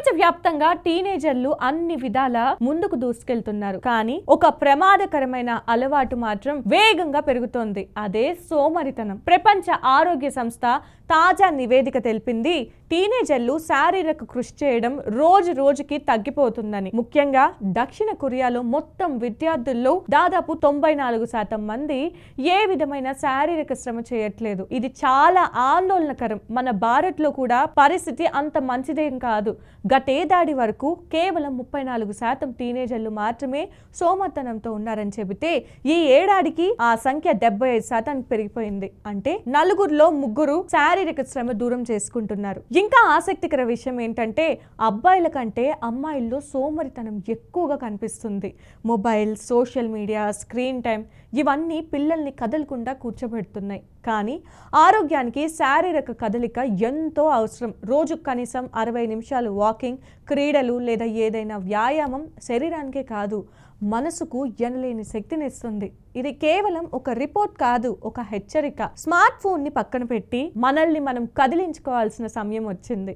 ప్రపంచవ్యాప్తంగా టీనేజర్లు అన్ని విధాల ముందుకు దూసుకెళ్తున్నారు. కానీ ఒక ప్రమాదకరమైన అలవాటు మాత్రం వేగంగా పెరుగుతోంది. అదే సోమరితనం. ప్రపంచ ఆరోగ్య సంస్థ తాజా నివేదిక తెలిపింది టీనేజర్లు శారీరక కృషి చేయడం రోజు రోజుకి తగ్గిపోతుందని. ముఖ్యంగా దక్షిణ కొరియాలో మొత్తం విద్యార్థుల్లో దాదాపు తొంభై నాలుగు శాతం మంది ఏ విధమైన శారీరక శ్రమ చేయట్లేదు. ఇది చాలా ఆందోళనకరం. మన భారత్లో కూడా పరిస్థితి అంత మంచిదేం కాదు. గతేదాడి వరకు కేవలం ముప్పై నాలుగు శాతం టీనేజర్లు మాత్రమే సోమతనంతో ఉన్నారని చెబితే ఈ ఏడాదికి ఆ సంఖ్య డెబ్బై ఐదు శాతానికి పెరిగిపోయింది. అంటే నలుగురిలో ముగ్గురు శారీరక శ్రమ దూరం చేసుకుంటున్నారు. ఇంకా ఆసక్తికర విషయం ఏంటంటే అబ్బాయిల కంటే అమ్మాయిల్లో సోమరితనం ఎక్కువగా కనిపిస్తుంది. Mobile social media screen time ఇవన్నీ పిల్లల్ని కదలకుండా కూర్చోబెడుతున్నాయి. కానీ ఆరోగ్యానికి శారీరక కదలిక ఎంతో అవసరం. రోజు కనీసం అరవై నిమిషాలు వాక్ వాకింగ్ క్రీడలు లేదా ఏదైనా వ్యాయామం శరీరానికే కాదు మనసుకు ఎనలేని శక్తిని ఇస్తుంది. ఇది కేవలం ఒక రిపోర్ట్ కాదు ఒక హెచ్చరిక. స్మార్ట్ ఫోన్ని పక్కన పెట్టి మనల్ని మనం కదిలించుకోవాల్సిన సమయం వచ్చింది.